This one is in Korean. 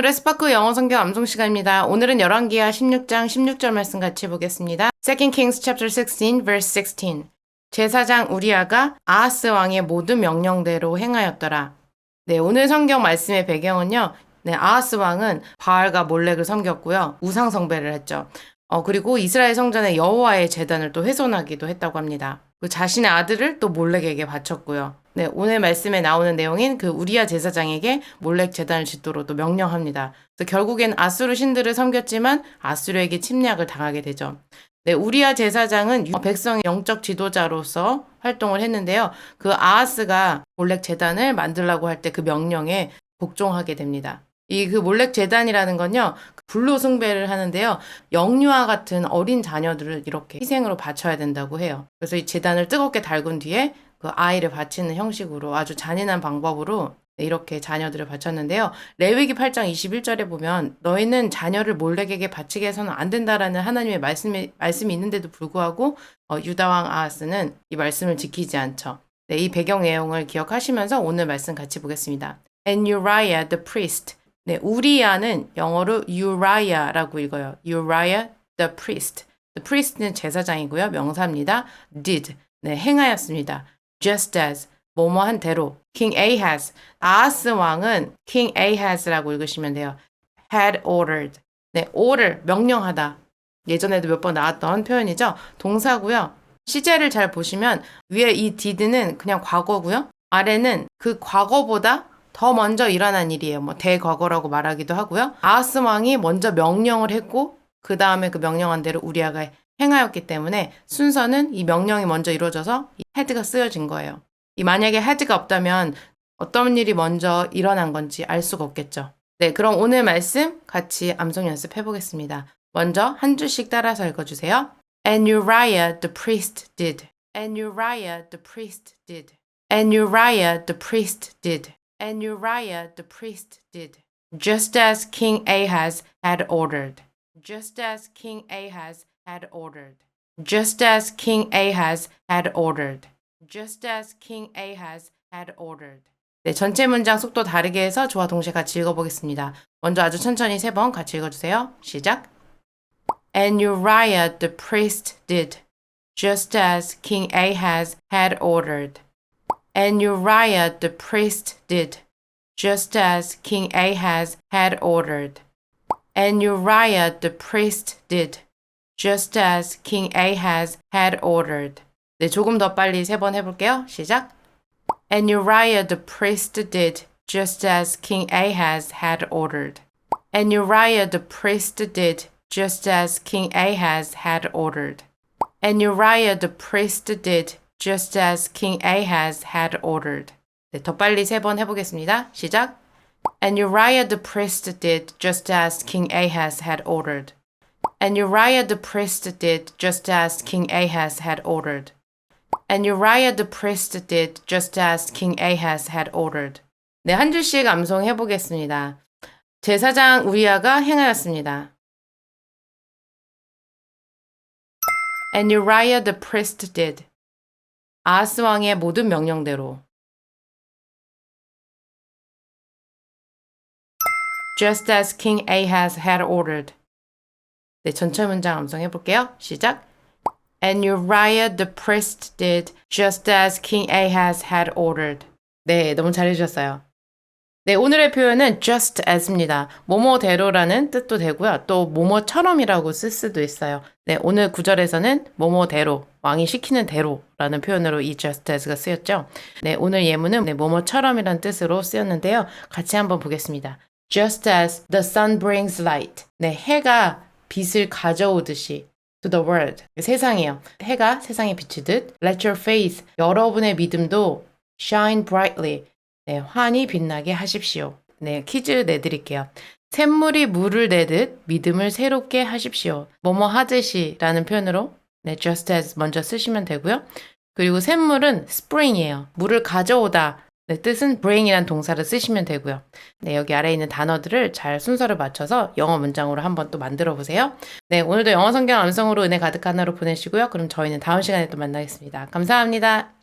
오늘의 스파크 영어 성경 암송 시간입니다. 오늘은 열왕기하 16장 16절 말씀 같이 보겠습니다. 2 Kings chapter 16 verse 16. 제사장 우리아가 아하스 왕의 모든 명령대로 행하였더라. 네, 오늘 성경 말씀의 배경은요. 네, 아하스 왕은 바알과 몰렉을 섬겼고요. 우상 숭배를 했죠. 어, 그리고 이스라엘 성전에 여호와의 제단을 또 훼손하기도 했다고 합니다. 그 자신의 아들을 또 몰렉에게 바쳤고요. 네, 오늘 말씀에 나오는 내용인 그 우리아 제사장에게 몰렉 제단을 짓도록 또 명령합니다. 그래서 결국엔 아수르 신들을 섬겼지만 아수르에게 침략을 당하게 되죠. 네, 우리아 제사장은 백성의 영적 지도자로서 활동을 했는데요. 그 아하스가 몰렉 제단을 만들라고 할 때 그 명령에 복종하게 됩니다. 이 그 몰렉 제단이라는 건요. 불로 숭배를 하는데요. 영유아 같은 어린 자녀들을 이렇게 희생으로 바쳐야 된다고 해요. 그래서 이 제단을 뜨겁게 달군 뒤에 그 아이를 바치는 형식으로 아주 잔인한 방법으로 이렇게 자녀들을 바쳤는데요. 레위기 8장 21절에 보면 너희는 자녀를 몰렉에게 바치게 해서는 안 된다라는 하나님의 말씀이, 말씀이 있는데도 불구하고 어, 유다왕 아하스는 이 말씀을 지키지 않죠. 네, 이 배경 내용을 기억하시면서 오늘 말씀 같이 보겠습니다. And Uriah the priest. 네, 우리야는 영어로 Uriah라고 읽어요. Uriah the priest. The priest는 제사장이고요. 명사입니다. did. 네, 행하였습니다. just as 뭐뭐한 대로 King Ahaz 아하스 왕은 King Ahaz라고 읽으시면 돼요. had ordered 네 order 명령하다 예전에도 몇 번 나왔던 표현이죠. 동사고요. 시제를 잘 보시면 위에 이 did는 그냥 과거고요. 아래는 그 과거보다 더 먼저 일어난 일이에요. 뭐 대과거라고 말하기도 하고요. 아하스 왕이 먼저 명령을 했고 그 다음에 그 명령한 대로 우리아가 행하였기 때문에 순서는 이 명령이 먼저 이루어져서 이 헤드가 쓰여진 거예요. 이 만약에 헤드가 없다면 어떤 일이 먼저 일어난 건지 알 수가 없겠죠. 네, 그럼 오늘 말씀 같이 암송 연습해 보겠습니다. 먼저 한 줄씩 따라서 읽어주세요. And Uriah the priest did. And Uriah the priest did. And Uriah the priest did. And Uriah the priest did. Just as King Ahaz had ordered. Just as King Ahaz had ordered. Just as King Ahaz had ordered. Just as King Ahaz had ordered. 네, 전체 문장 속도 다르게 해서 저와 동시에 같이 읽어보겠습니다. 먼저 아주 천천히 세 번 같이 읽어주세요. 시작. And Uriah the priest did, just as King Ahaz had ordered. And Uriah the priest did, just as King Ahaz had ordered. And Uriah the priest did, just as King Ahaz had ordered. 네, 조금 더 빨리 세 번 해볼게요. 시작. And Uriah the priest did, just as King Ahaz had ordered. And Uriah the priest did, just as King Ahaz had ordered. And Uriah the priest did, just as King Ahaz had ordered. 네, 더 빨리 세 번 해보겠습니다. 시작. And Uriah the priest did, just as King Ahaz had ordered. And Uriah the priest did, just as King Ahaz had ordered. And Uriah the priest did, just as King Ahaz had ordered. 네, 한 줄씩 암송해 보겠습니다. 제사장 우리아가 행하였습니다. And Uriah the priest did. 아하스 왕의 모든 명령대로. Just as King Ahaz had ordered. 네, 전체 문장 암송해 볼게요. 시작. And Uriah the priest did just as King Ahaz had ordered. 네, 너무 잘해 주셨어요. 네, 오늘의 표현은 just as입니다. 뭐뭐대로라는 뜻도 되고요. 또 뭐뭐처럼이라고 쓸 수도 있어요. 네, 오늘 구절에서는 뭐뭐대로, 왕이 시키는 대로라는 표현으로 이 just as가 쓰였죠. 네, 오늘 예문은 네, 뭐뭐처럼이라는 뜻으로 쓰였는데요. 같이 한번 보겠습니다. Just as the sun brings light. 네, 해가 빛을 가져오듯이 to the world. 세상이요. 해가 세상에 비추듯 let your faith. 여러분의 믿음도 shine brightly. 네, 환히 빛나게 하십시오. 네, 퀴즈 내드릴게요. 샘물이 물을 내듯 믿음을 새롭게 하십시오. 뭐뭐 하듯이 라는 표현으로 네, just as 먼저 쓰시면 되고요. 그리고 샘물은 spring이에요. 물을 가져오다. 네, 뜻은 bring이란 동사를 쓰시면 되고요. 네, 여기 아래에 있는 단어들을 잘 순서를 맞춰서 영어 문장으로 한번 또 만들어 보세요. 네, 오늘도 영어 성경 암성으로 은혜 가득한 하루 보내시고요. 그럼 저희는 다음 시간에 또 만나겠습니다. 감사합니다.